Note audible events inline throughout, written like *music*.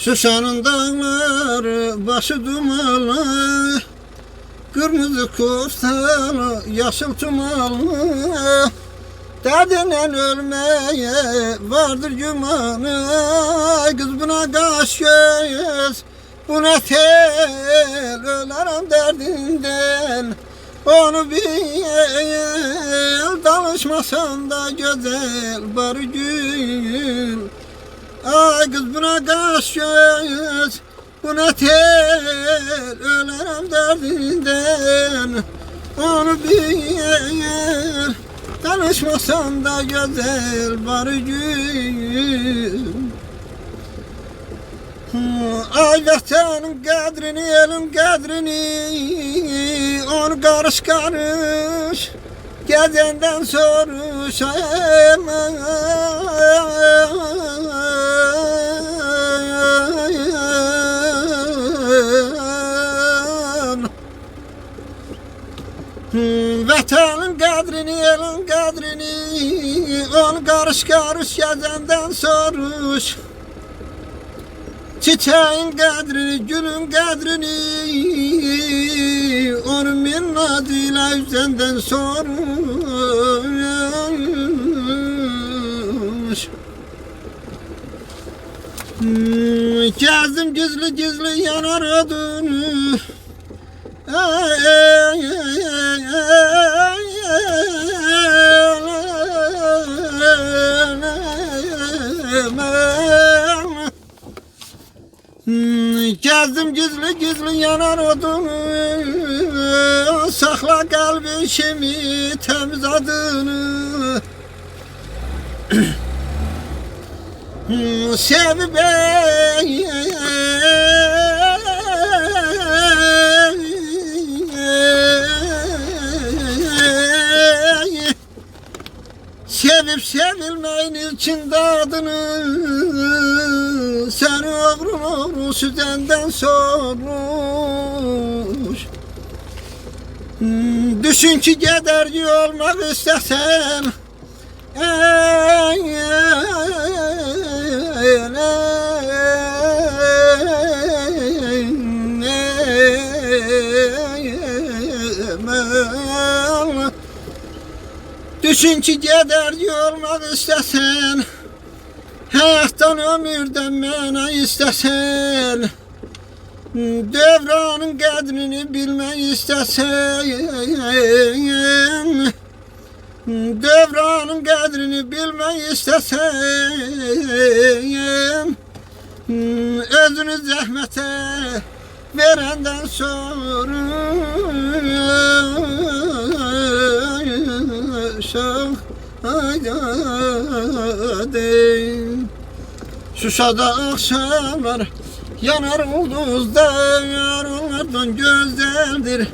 Şuşanın dağları başı dumanlı. Kırmızı koftalı yaşıl tumanlı. Derdinden ölmeye vardır gümanı Kız buna kaş göz Buna tel Ölerim derdinden. Onu bil Danışmasan da güzel Barı gül Ay kız buna kaş göz Buna tel Ölerim derdinden. Onu bil Tanışmasan da güzel Barı gül Ay vatanın kadrini elin kadrini Onu karış karış Gezenden soruş aman Vatanın kadrini, elin kadrini Onu karış gezenden soruş. Çiçeğin kadrini, gülün kadrini Onun minnatıyla üzerinden sormuş Hmm, Gezdim gizli gizli yanar odunu Gezdim gizli gizli yanar odunu Sakla kalbi şemi temiz adını. *clears throat* Sevi bey için adını Sen oğrun oğrun süzenden sormuş Hmm, Düşün ki giderci olmak istesen ey, ey, Düşün ki giderci olmak istesen Hayattan ömürden mena istesen Devranın kadrini bilmek istesen Devranın kadrini bilmek istesen Özünü zahmete verenden soruşak Haydi Şuşada akşamlar yanar ulduzda Onlardan güzeldir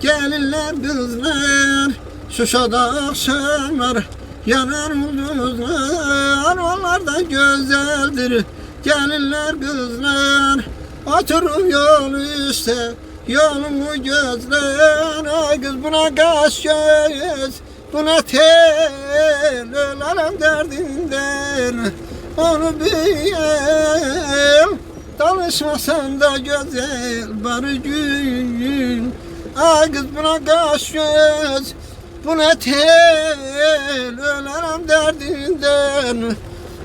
gelinler kızlar. Şuşada akşamlar yanar ulduzlar Onlardan güzeldir gelinler kızlar. Oturup yol üstte yolumu gözler. Ay kız buna kaş göz buna tel Ölerim derdinden. Onu bil Danışmasan da güzel barı gün. Ay kız buna kaş göz. Buna tel Ölerim derdinden.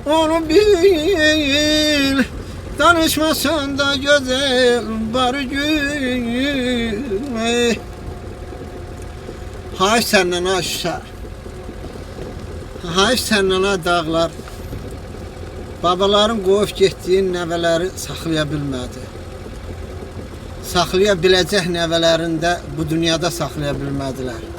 Onu bil Danışmasan da güzel barı gün Hay senden aşağı Hay senden ha dağlar Babaların qoyub getdiyi nəvələri saxlaya bilmədi. Saxlaya biləcək nəvələrini də bu dünyada saxlaya bilmədilər.